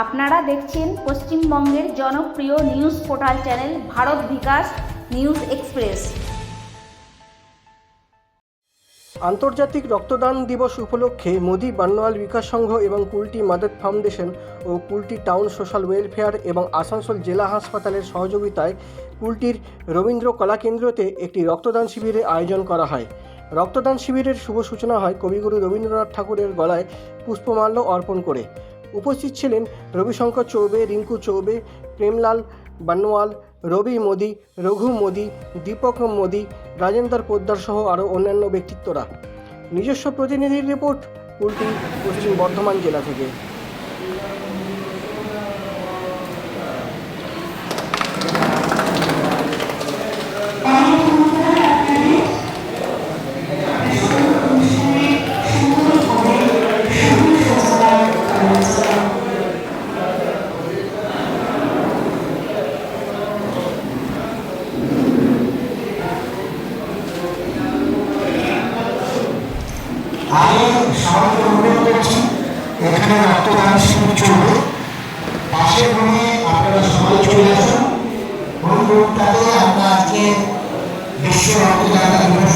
আপনারা দেখছেন পশ্চিমবঙ্গের জনপ্রিয় news portal channel Bharat Bikash news express. আন্তর্জাতিক রক্তদান দিবস উপলক্ষে মোদি বান্নোয়াল বিকাশ সংঘ এবং কুলটি মাদত ফাউন্ডেশন ও কুলটি টাউন সোশ্যাল ওয়েলফেয়ার এবং আসানসোল জেলা হাসপাতালের সহযোগিতায় কুলটির রবীন্দ্র কলাকেন্দ্রতে একটি রক্তদান শিবিরের আয়োজন করা হয়। রক্তদান শিবিরের শুভ সূচনা হয় কবিগুরু রবীন্দ্রনাথ ঠাকুরের গলায় পুষ্পমাল্য অর্পণ করে। উপস্থিত ছিলেন রবিশঙ্কর চৌবে, রিঙ্কু চৌবে, প্রেমলাল বানোয়াল, রবি মোদি, রঘু মোদি, দীপক মোদি, রাজেন্দর পোদ্দার সহ আরও অন্যান্য ব্যক্তিত্বরা। নিজস্ব প্রতিনিধির রিপোর্ট, উল্টি পশ্চিম বর্ধমান জেলা থেকে। আমি সবাইকে অনুরোধ করছি এখানে রক্তদান শিবির চলবে। পাশের রুমে আপনারা সবাই চলে আসুন। ওই রুমটাতে আমরা আজকে বিশ্ব রক্তদাতা দিবস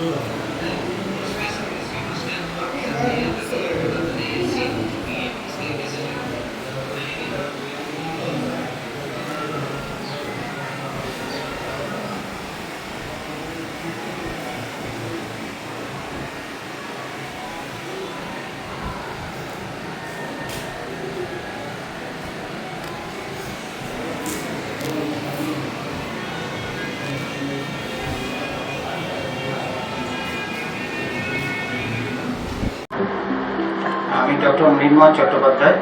嗯。আমি ডক্টর মৃন্ময় চট্টোপাধ্যায়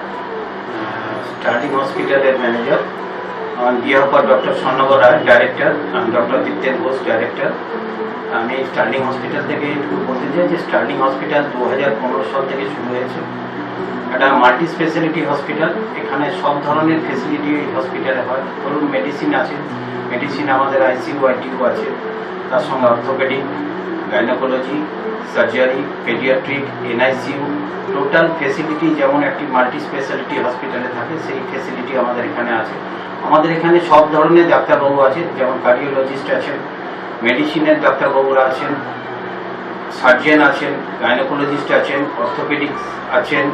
স্টার্টিং হসপিটালের manager on behalf of doctor Swarnab Roy director doctor Dipten Ghosh director আমি স্টার্লিং হসপিটাল থেকে একটু বলতে চাই যে স্টার্লিং হসপিটাল দু হাজার পনেরো সাল থেকে শুরু হয়েছে। একটা মাল্টি স্পেশালিটি হসপিটাল, এখানে সব ধরনের ফেসিলিটি হসপিটালে হয়। ধরুন মেডিসিন আছে মেডিসিন আমাদের আইসিইউ আইটিউ আছে, তার সঙ্গে orthopaedic gynaecology, surgery, paediatric NICU total facility যেমন একটি মাল্টি স্পেশালিটি হসপিটালে থাকে, সেই ফেসিলিটি আমাদের এখানে আছে। আমাদের এখানে সব ধরনের ডাক্তারবাবু আছে যেমন কার্ডিওলজিস্ট আছেন, মেডিসিনের ডাক্তারবাবুরা আছেন, সার্জেন আছেন, গাইনোকোলজিস্ট আছেন, অর্থোপেডিক্স আছেন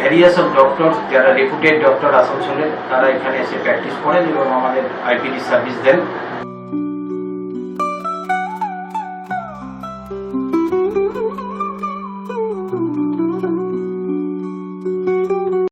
ভ্যারিয়াস অফ ডক্টর, যারা রেপুটেড ডক্টর আসানসোলে, তারা এখানে এসে প্র্যাকটিস করেন এবং আমাদের আইপিডি সার্ভিস দেন।